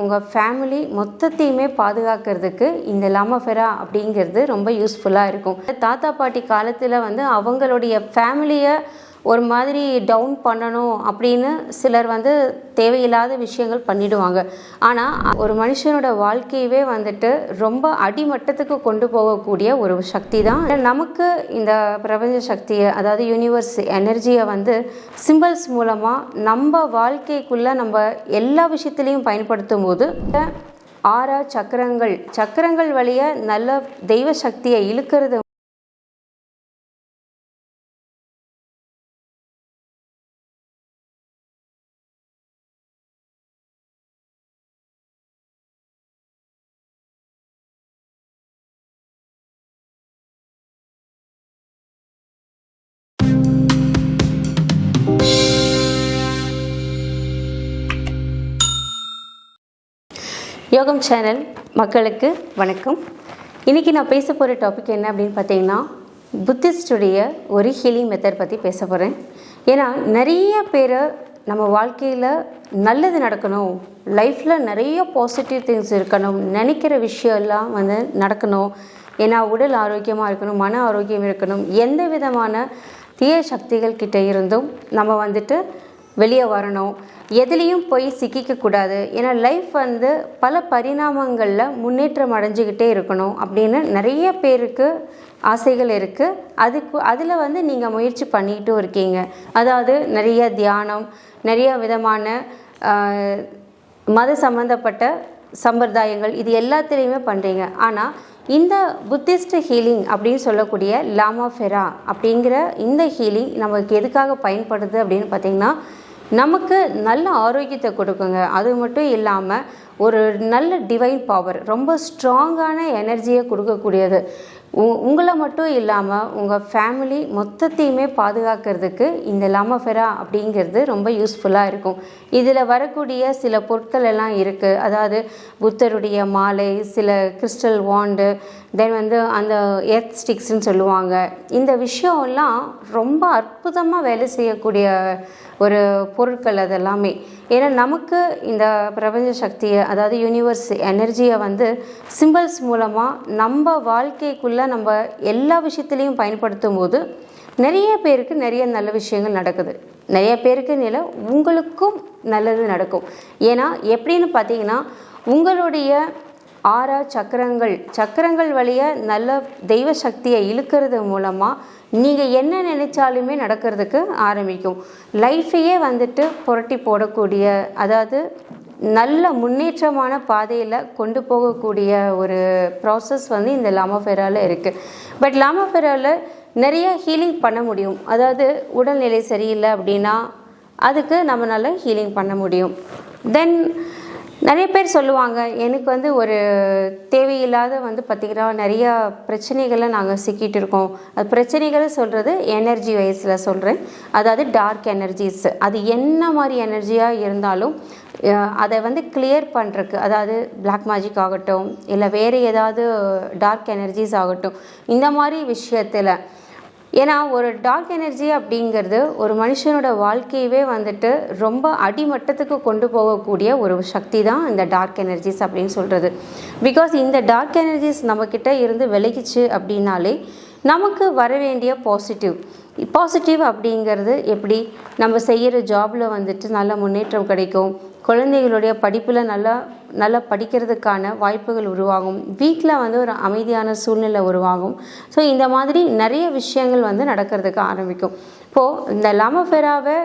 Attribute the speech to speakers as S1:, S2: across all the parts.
S1: உங்கள் ஃபேமிலி மொத்தத்தையுமே பாதுகாக்கிறதுக்கு இந்த லாமஃபெரா அப்படிங்கிறது ரொம்ப யூஸ்ஃபுல்லாக இருக்கும். தாத்தா பாட்டி காலத்தில் வந்து அவங்களுடைய ஃபேமிலியை ஒரு மாதிரி டவுன் பண்ணணும் அப்படின்னு சிலர் வந்து தேவையில்லாத விஷயங்கள் பண்ணிடுவாங்க. ஆனால் ஒரு மனுஷனோட வாழ்க்கையவே வந்துட்டு ரொம்ப அடிமட்டத்துக்கு கொண்டு போகக்கூடிய ஒரு சக்தி தான் நமக்கு இந்த பிரபஞ்ச சக்தியை அதாவது யூனிவர்ஸ் எனர்ஜியை வந்து சிம்பிள்ஸ் மூலமாக நம்ம வாழ்க்கைக்குள்ளே நம்ம எல்லா விஷயத்துலையும் பயன்படுத்தும் போது ஆறா சக்கரங்கள் சக்கரங்கள் வழியாக நல்ல தெய்வ சக்தியை இழுக்கிறது யோகம் சேனல் மக்களுக்கு வணக்கம். இன்றைக்கி நான் பேச போகிற டாபிக் என்ன அப்படின்னு பார்த்தீங்கன்னா புத்திஸ்டுடைய ஒரு ஹீலிங் மெத்தட் பற்றி பேச போகிறேன் ஏன்னா நிறைய பேர் நம்ம வாழ்க்கையில் நல்லது நடக்கணும் லைஃப்பில் நிறைய பாசிட்டிவ் திங்ஸ் இருக்கணும் நினைக்கிற விஷயம் எல்லாம் வந்து நடக்கணும். ஏன்னா உடல் ஆரோக்கியமாக இருக்கணும் மன ஆரோக்கியம் இருக்கணும் எந்த விதமான தீய சக்திகள் கிட்டே இருந்தும் நம்ம வந்துட்டு வெளியே வரணும். எதுலேயும் போய் சிக்கிக்கக்கூடாது ஏன்னா லைஃப் வந்து பல பரிணாமங்களில் முன்னேற்றம் அடைஞ்சிக்கிட்டே இருக்கணும் அப்படின்னு நிறைய பேருக்கு ஆசைகள் இருக்குது அதுக்கு அதில் வந்து நீங்கள் முயற்சி பண்ணிக்கிட்டும் இருக்கீங்க. அதாவது நிறைய தியானம் நிறைய விதமான மத சம்பந்தப்பட்ட சம்பிரதாயங்கள் இது எல்லாத்துலேயுமே பண்ணுறீங்க ஆனால் இந்த புத்திஸ்ட் ஹீலிங் அப்படின்னு சொல்லக்கூடிய லாமா ஃபெரா அப்படிங்கிற இந்த ஹீலிங் நமக்கு எதுக்காக பயன்படுது அப்படின்னு பார்த்தீங்கன்னா நமக்கு நல்ல ஆரோக்கியத்தை கொடுக்குங்க. அது மட்டும் இல்லாமல் ஒரு நல்ல டிவைன் பவர் ரொம்ப ஸ்ட்ராங்கான எனர்ஜியை கொடுக்கக்கூடியது. உ உங்களை மட்டும் இல்லாமல் உங்கள் ஃபேமிலி மொத்தத்தையுமே பாதுகாக்கிறதுக்கு இந்த லாமஃபெரா அப்படிங்கிறது ரொம்ப யூஸ்ஃபுல்லாக இருக்கும். இதில் வரக்கூடிய சில பொருட்கள் எல்லாம் இருக்குது அதாவது புத்தருடைய மாலை சில கிறிஸ்டல் வாண்டு தென் வந்து அந்த எர்த் ஸ்டிக்ஸ்ன்னு சொல்லுவாங்க. இந்த விஷயம்லாம் ரொம்ப அற்புதமாக வேலை செய்யக்கூடிய ஒரு பொருட்கள் அதெல்லாமே. ஏன்னா நமக்கு இந்த பிரபஞ்ச சக்தியை அதாவது யூனிவர்ஸ் எனர்ஜியை வந்து சிம்பிள்ஸ் மூலமாக நம்ம வாழ்க்கைக்குள்ளே நம்ம எல்லா விஷயத்துலேயும் பயன்படுத்தும் போது நிறைய பேருக்கு நிறைய நல்ல விஷயங்கள் நடக்குது. நிறைய பேருக்கு இல்லை உங்களுக்கும் நல்லது நடக்கும். ஏன்னா எப்படின்னு பார்த்தீங்கன்னா உங்களுடைய ஆறா சக்கரங்கள் சக்கரங்கள் வழியாக நல்ல தெய்வ சக்தியை இழுக்கிறது மூலமாக நீங்கள் என்ன நினைச்சாலுமே நடக்கிறதுக்கு ஆரம்பிக்கும். லைஃபையே வந்துட்டு புரட்டி போடக்கூடிய அதாவது நல்ல முன்னேற்றமான பாதையில் கொண்டு போகக்கூடிய ஒரு ப்ராசஸ் வந்து இந்த லாமோஃபெராவில் இருக்குது பட் லாமோஃபெராவில் நிறைய ஹீலிங் பண்ண முடியும். அதாவது உடல்நிலை சரியில்லை அப்படின்னா அதுக்கு நம்மளால் ஹீலிங் பண்ண முடியும். தென் நிறைய பேர் சொல்லுவாங்க எனக்கு வந்து ஒரு தேவையில்லாத வந்து பார்த்திங்கன்னா நிறையா பிரச்சனைகளை நாங்கள் சிக்கிட்டு இருக்கோம். அது பிரச்சனைகளை சொல்கிறது எனர்ஜி வயசில் சொல்கிறேன் அதாவது டார்க் எனர்ஜிஸ் அது என்ன மாதிரி எனர்ஜியாக இருந்தாலும் அதை வந்து கிளியர் பண்ணுறக்கு அதாவது பிளாக் மேஜிக் ஆகட்டும் இல்லை வேறு ஏதாவது டார்க் எனர்ஜிஸ் ஆகட்டும் இந்த மாதிரி விஷயத்தில் ஏன்னா ஒரு டார்க் எனர்ஜி அப்படிங்கிறது ஒரு மனுஷனோட வாழ்க்கையவே வந்துட்டு ரொம்ப அடிமட்டத்துக்கு கொண்டு போகக்கூடிய ஒரு சக்தி தான் இந்த டார்க் எனர்ஜிஸ் அப்படின்னு சொல்கிறது பிகாஸ் இந்த டார்க் எனர்ஜிஸ் நம்மக்கிட்ட இருந்து விலகிச்சு அப்படின்னாலே நமக்கு வர வேண்டிய பாசிட்டிவ் பாசிட்டிவ் அப்படிங்கிறது எப்படி? நம்ம செய்கிற ஜாபில் வந்துட்டு நல்ல முன்னேற்றம் கிடைக்கும். குழந்தைகளுடைய படிப்பில் நல்லா நல்லா படிக்கிறதுக்கான வாய்ப்புகள் உருவாகும். வீட்டில் வந்து ஒரு அமைதியான சூழ்நிலை உருவாகும். ஸோ இந்த மாதிரி நிறைய விஷயங்கள் வந்து நடக்கிறதுக்கு ஆரம்பிக்கும். இப்போது இந்த லாமஃபெராவை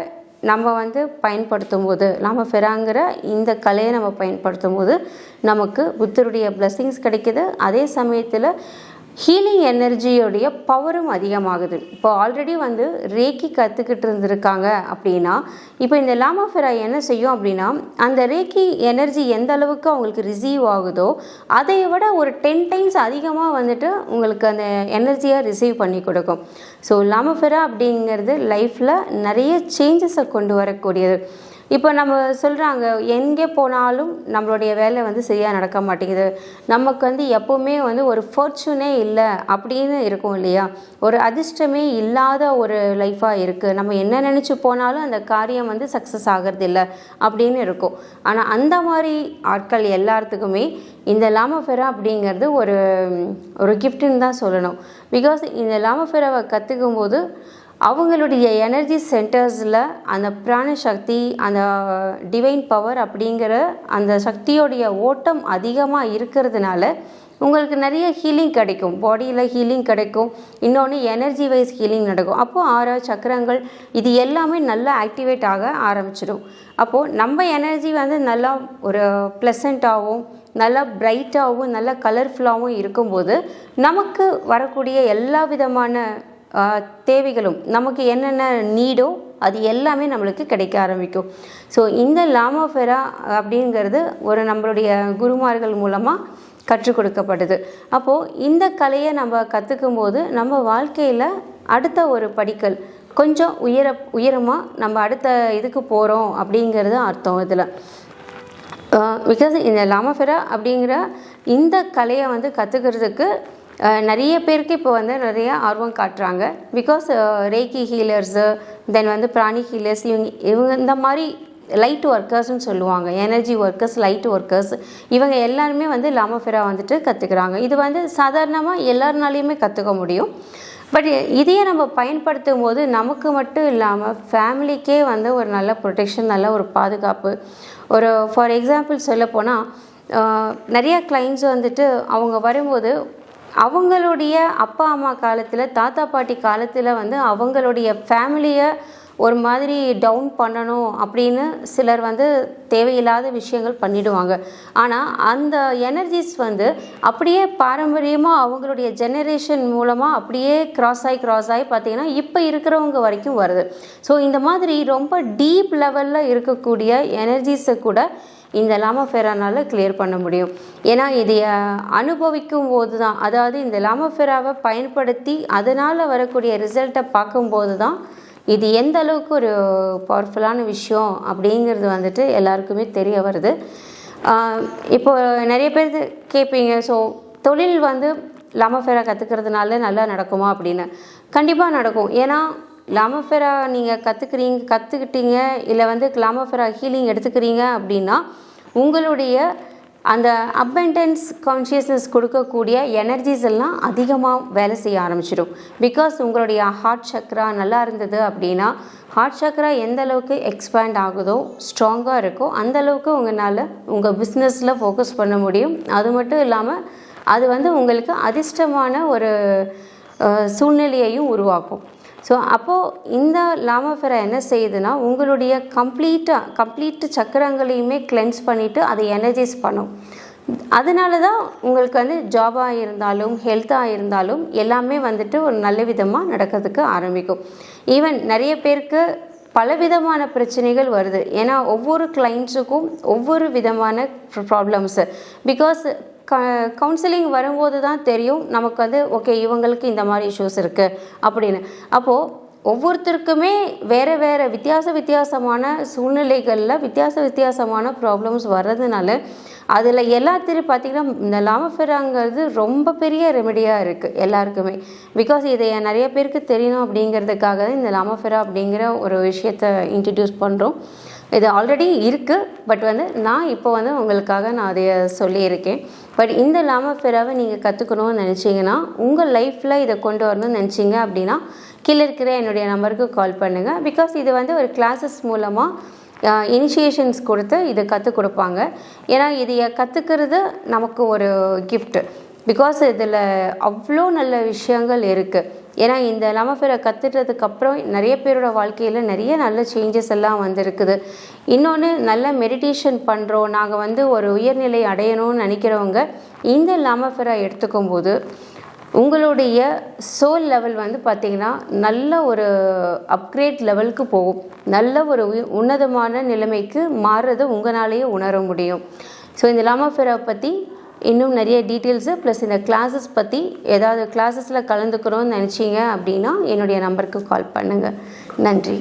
S1: நம்ம வந்து பயன்படுத்தும் போது லாமஃபெராங்கிற இந்த கலையை நம்ம பயன்படுத்தும் போது நமக்கு புத்தருடைய பிளஸ்ஸிங்ஸ் கிடைக்கிது. அதே சமயத்தில் ஹீலிங் எனர்ஜியோடைய பவரும் அதிகமாகுது. இப்போ ஆல்ரெடி வந்து ரேக்கி கற்றுக்கிட்டு இருந்திருக்காங்க அப்படின்னா இப்போ இந்த லாமாஃபெரா என்ன செய்யும் அப்படின்னா அந்த ரேக்கி எனர்ஜி எந்த அளவுக்கு அவங்களுக்கு ரிசீவ் ஆகுதோ அதை விட ஒரு டென் டைம்ஸ் அதிகமாக வந்துட்டு உங்களுக்கு அந்த எனர்ஜியை ரிசீவ் பண்ணி கொடுக்கும். ஸோ லாமஃபெரா அப்படிங்கிறது லைஃப்பில் நிறைய சேஞ்சஸை கொண்டு வரக்கூடியது. இப்போ நம்ம சொல்கிறாங்க எங்கே போனாலும் நம்மளுடைய வேலை வந்து சரியாக நடக்க மாட்டேங்குது. நமக்கு வந்து எப்போவுமே வந்து ஒரு ஃபார்ச்சூனே இல்லை அப்படின்னு இருக்கும் இல்லையா? ஒரு அதிர்ஷ்டமே இல்லாத ஒரு லைஃப்பாக இருக்குது நம்ம என்ன நினச்சி போனாலும் அந்த காரியம் வந்து சக்ஸஸ் ஆகிறது இல்லை அப்படின்னு இருக்கும். ஆனால் அந்த மாதிரி ஆட்கள் எல்லாத்துக்குமே இந்த லாமஃபெரா அப்படிங்கிறது ஒரு ஒரு கிஃப்ட்டுன்னு தான் சொல்லணும். பிகாஸ் இந்த லாமஃபெராவை கற்றுக்கும் போது அவங்களுடைய எனர்ஜி சென்டர்ஸில் அந்த பிராண சக்தி அந்த டிவைன் பவர் அப்படிங்கிற அந்த சக்தியோடைய ஓட்டம் அதிகமாக இருக்கிறதுனால உங்களுக்கு நிறைய ஹீலிங் கிடைக்கும். பாடியில் ஹீலிங் கிடைக்கும். இன்னொன்று எனர்ஜி வைஸ் ஹீலிங் நடக்கும். அப்போது ஆறு சக்கரங்கள் இது எல்லாமே நல்லா ஆக்டிவேட் ஆக ஆரம்பிச்சிடும். அப்போது நம்ம எனர்ஜி வந்து நல்லா ஒரு ப்ளசண்ட்டாகவும் நல்லா பிரைட்டாகவும் நல்லா கலர்ஃபுல்லாகவும் இருக்கும்போது நமக்கு வரக்கூடிய எல்லா விதமான தேவைகளும் நமக்கு என்னென்ன நீடோ அது எல்லாமே நம்மளுக்கு கிடைக்க ஆரம்பிக்கும். ஸோ இந்த லாமாஃபெரா அப்படிங்கிறது ஒரு நம்மளுடைய குருமார்கள் மூலமாக கற்றுக் கொடுக்கப்படுது அப்போது இந்த கலையை நம்ம கற்றுக்கும் போது நம்ம வாழ்க்கையில் அடுத்த ஒரு படிக்கல் கொஞ்சம் உயர உயரமாக நம்ம அடுத்த இதுக்கு போகிறோம் அப்படிங்கிறது அர்த்தம் இதில். பிகாஸ் இந்த லாமஃபெரா அப்படிங்கிற இந்த கலையை வந்து கற்றுக்கிறதுக்கு நிறைய பேருக்கு இப்போ வந்து நிறைய ஆர்வம் காட்டுறாங்க. பிகாஸ் ரேக்கி ஹீலர்ஸு தென் வந்து பிராணி ஹீலர்ஸ் இவங்க இவங்க இந்த மாதிரி லைட் ஒர்க்கர்ஸ்னு சொல்லுவாங்க. எனர்ஜி ஒர்க்கர்ஸ் லைட் ஒர்க்கர்ஸ் இவங்க எல்லாருமே வந்து லாமஃபெரா வந்துட்டு கற்றுக்குறாங்க இது வந்து சாதாரணமாக எல்லாருனாலையுமே கற்றுக்க முடியும். பட் இதையே நம்ம பயன்படுத்தும் போது நமக்கு மட்டும் இல்லாமல் ஃபேமிலிக்கே வந்து ஒரு நல்ல ப்ரொடெக்ஷன் நல்ல ஒரு பாதுகாப்பு. ஒரு ஃபார் எக்ஸாம்பிள் சொல்ல போனால் நிறைய கிளைண்ட்ஸ் வந்துட்டு அவங்க வரும்போது அவங்களுடைய அப்பா அம்மா காலத்தில் தாத்தா பாட்டி காலத்தில் வந்து அவங்களுடைய ஃபேமிலியை ஒரு மாதிரி டவுன் பண்ணணும் அப்படின்னு சிலர் வந்து தேவையில்லாத விஷயங்கள் பண்ணிடுவாங்க. ஆனால் அந்த எனர்ஜிஸ் வந்து அப்படியே பாரம்பரியமாக அவங்களுடைய ஜெனரேஷன் மூலமாக அப்படியே கிராஸ் ஆகி கிராஸ் ஆகி பார்த்திங்கன்னா இப்போ இருக்கிறவங்க வரைக்கும் வருது. ஸோ இந்த மாதிரி ரொம்ப டீப் லெவலில் இருக்கக்கூடிய எனர்ஜிஸை கூட இந்த லாமஃபெரானால் கிளியர் பண்ண முடியும். ஏன்னா இதை அனுபவிக்கும் போது தான் அதாவது இந்த லாமஃபெராவை பயன்படுத்தி அதனால் வரக்கூடிய ரிசல்ட்டை பார்க்கும்போது தான் இது எந்த அளவுக்கு ஒரு பவர்ஃபுல்லான விஷயம் அப்படிங்கிறது வந்துட்டு எல்லாருக்குமே தெரிய வருது. இப்போ நிறைய பேர் கேட்பீங்க ஸோ தொழில் வந்து லாமஃபெரா கற்றுக்கிறதுனால நல்லா நடக்குமா? அப்படின்னு. கண்டிப்பாக நடக்கும். ஏன்னா கிளாமோஃபெரா நீங்கள் கற்றுக்குறீங்க கற்றுக்கிட்டீங்க இல்லை வந்து கிளாமோஃபெரா ஹீலிங் எடுத்துக்கிறீங்க அப்படின்னா உங்களுடைய அந்த அபண்டன்ஸ் கான்ஷியஸ்னஸ் கொடுக்கக்கூடிய எனர்ஜிஸ் எல்லாம் அதிகமாக வேலை செய்ய ஆரம்பிச்சிடும். பிகாஸ் உங்களுடைய ஹார்ட் சக்ரா நல்லா இருந்தது அப்படின்னா ஹார்ட் சக்ரா எந்த அளவுக்கு எக்ஸ்பேண்ட் ஆகுதோ ஸ்ட்ராங்காக இருக்கோ அந்த அளவுக்கு உங்களால் உங்கள் பிஸ்னஸில் ஃபோக்கஸ் பண்ண முடியும். அது மட்டும் இல்லாமல் அது வந்து உங்களுக்கு அதிர்ஷ்டமான ஒரு சூழ்நிலையையும் உருவாக்கும். ஸோ அப்போது இந்த லாமஃபெரா என்ன செய்யுதுன்னா உங்களுடைய கம்ப்ளீட்டாக கம்ப்ளீட் சக்கரங்களையுமே கிளென்ஸ் பண்ணிவிட்டு அதை எனர்ஜைஸ் பண்ணும். அதனால தான் உங்களுக்கு வந்து ஜாபாக இருந்தாலும் ஹெல்த்தாக இருந்தாலும் எல்லாமே வந்துட்டு ஒரு நல்ல விதமாக நடக்கிறதுக்கு ஆரம்பிக்கும். ஈவன் நிறைய பேருக்கு பலவிதமான பிரச்சனைகள் வருது. ஏன்னா ஒவ்வொரு கிளைண்ட்ஸுக்கும் ஒவ்வொரு விதமான ப்ராப்ளம்ஸு பிகாஸ் க கவுன்சிலிங் வரும்போது தான் தெரியும் நமக்கு வந்து ஓகே இவங்களுக்கு இந்த மாதிரி இஷ்யூஸ் இருக்குது அப்படின்னு. அப்போது ஒவ்வொருத்தருக்குமே வேறு வேறு வித்தியாச வித்தியாசமான சூழ்நிலைகளில் வித்தியாச வித்தியாசமான ப்ராப்ளம்ஸ் வர்றதுனால அதில் எல்லாத்திலையும் பார்த்திங்கன்னா இந்த லாமஃபெராங்கிறது ரொம்ப பெரிய ரெமெடியாக இருக்குது எல்லாருக்குமே. பிகாஸ் இதை நிறைய பேருக்கு தெரியணும் அப்படிங்கிறதுக்காக தான் இந்த லாமஃபெரா அப்படிங்கிற ஒரு விஷயத்தை இன்ட்ரடியூஸ் பண்ணுறோம் இது ஆல்ரெடி இருக்குது பட் வந்து நான் இப்போ வந்து உங்களுக்காக நான் அதை சொல்லியிருக்கேன். பட் இந்த லாமஃபெராவை நீங்கள் கற்றுக்கணும்னு நினச்சிங்கன்னா உங்கள் லைஃப்பில் இதை கொண்டு வரணும்னு நினச்சிங்க அப்படின்னா கீழே இருக்கிற என்னுடைய நம்பருக்கு கால் பண்ணுங்கள் பிகாஸ் இது வந்து ஒரு கிளாஸஸ் மூலமாக இனிஷியேஷன்ஸ் கொடுத்து இதை கற்றுக் கொடுப்பாங்க. ஏன்னா இதை கற்றுக்கிறது நமக்கு ஒரு கிஃப்ட்டு பிகாஸ் இதில் அவ்வளோ நல்ல விஷயங்கள் இருக்குது ஏன்னா இந்த நமஃபெரை கற்றுட்டதுக்கு அப்புறம் நிறைய பேரோட வாழ்க்கையில் நிறைய நல்ல சேஞ்சஸ் எல்லாம் வந்திருக்குது. இன்னொன்று நல்ல மெடிடேஷன் பண்ணுறோம் நாங்கள் வந்து ஒரு உயர்நிலை அடையணும்னு நினைக்கிறவங்க இந்த லமஃபெரை எடுத்துக்கும் போது உங்களுடைய சோல் லெவல் வந்து பார்த்திங்கன்னா நல்ல ஒரு அப்கிரேட் லெவலுக்கு போகும். நல்ல ஒரு உன்னதமான நிலைமைக்கு மாறுறதை உங்களாலேயே உணர முடியும். ஸோ இந்த லாமாஃபெரா பற்றி இன்னும் நிறைய டீட்டெயில்ஸு ப்ளஸ் இந்த கிளாஸஸ் பற்றி ஏதாவது கிளாஸஸில் கலந்துக்கிறோன்னு நினச்சிங்க அப்படின்னா என்னுடைய நம்பருக்கு கால் பண்ணுங்கள் நன்றி.